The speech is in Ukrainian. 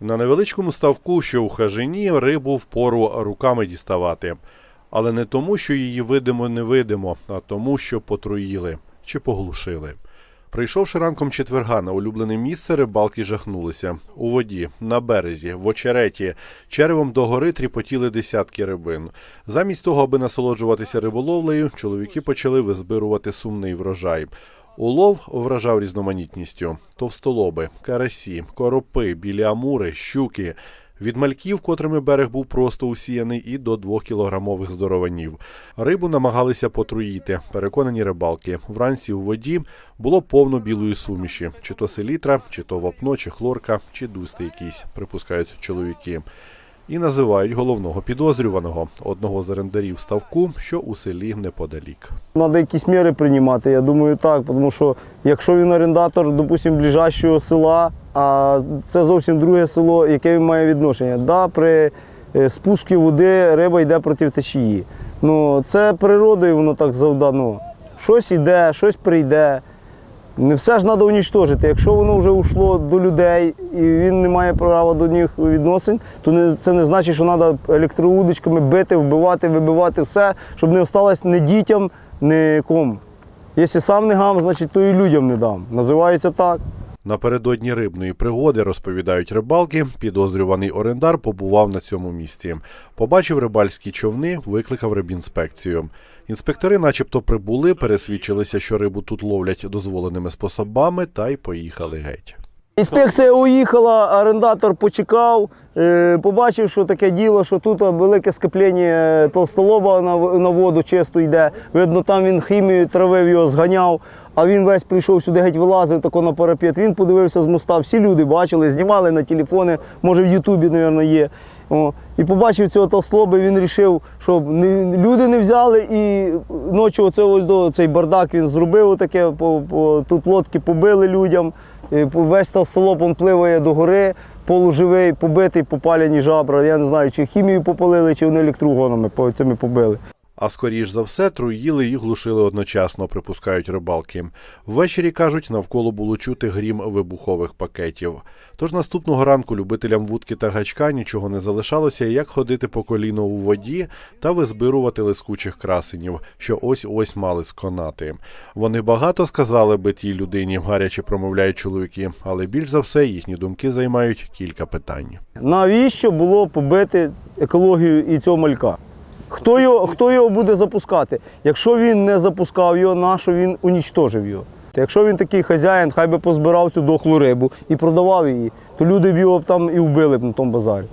На невеличкому ставку, що у хажині, рибу впору руками діставати. Але не тому, що її видимо не видимо, а тому, що потруїли чи поглушили. Прийшовши ранком четверга на улюблене місце, рибалки жахнулися. У воді, на березі, в очереті, черевом догори тріпотіли десятки рибин. Замість того, аби насолоджуватися риболовлею, чоловіки почали визбирувати сумний врожай. Улов вражав різноманітністю: товстолоби, карасі, коропи, білі амури, щуки. Від мальків, котрими берег був просто усіяний, і до двохкілограмових здорованів. Рибу намагалися потруїти. Переконані рибалки. Вранці у воді було повно білої суміші: чи то селітра, чи то вапно, чи хлорка, чи дусти якісь, припускають чоловіки. І називають головного підозрюваного одного з орендарів ставку, що у селі неподалік. Треба якісь міри приймати, я думаю, так. Тому що якщо він орендатор, допустимо, ближайшого села, а це зовсім друге село, яке він має відношення. Да, при е, спуску води риба йде проти течії. Ну, це природою воно так завдано. Щось йде, щось прийде. Не все ж треба унічтожити. Якщо воно вже йшло до людей і він не має права до них відносин, то це не значить, що треба електроудочками бити, вбивати, вибивати все, щоб не осталось ні дітям, ні кому. Якщо сам не гам, значить то і людям не дам. Називається так. Напередодні рибної пригоди, розповідають рибалки, підозрюваний орендар побував на цьому місці. Побачив рибальські човни, викликав рибінспекцію. Інспектори, начебто, прибули, пересвідчилися, що рибу тут ловлять дозволеними способами, та й поїхали геть. Інспекція уїхала, орендатор почекав, е, побачив, що таке діло, що тут велике скоплення толстолоба на, на воду чисто йде. Видно, там він хімію травив, його зганяв, а він весь прийшов сюди, геть вилазив тако на парапет. Він подивився з моста. Всі люди бачили, знімали на телефони, може в Ютубі, мабуть, є. О, і побачив цього толстолоба, він вирішив, щоб не, люди не взяли і ночі оце ось до цей бардак він зробив таке, по, по, тут лодки побили людям. Весь толстолоб он пливає до гори, полуживий, побитий, попалені жабра. Я не знаю, чи хімію попалили, чи вони електругонами по- цими побили. А скоріш за все, труїли і глушили одночасно, припускають рибалки. Ввечері кажуть, навколо було чути грім вибухових пакетів. Тож наступного ранку любителям вудки та гачка нічого не залишалося, як ходити по коліно у воді та визбирувати лискучих красенів, що ось ось мали сконати. Вони багато сказали би тій людині, гаряче промовляють чоловіки, але більш за все їхні думки займають кілька питань. Навіщо було побити екологію і цього малька? Хто його, хто його буде запускати? Якщо він не запускав його, нащо він унічтожив його? Якщо він такий хазяїн, хай би позбирав цю дохлу рибу і продавав її, то люди б його там і вбили б на тому базарі.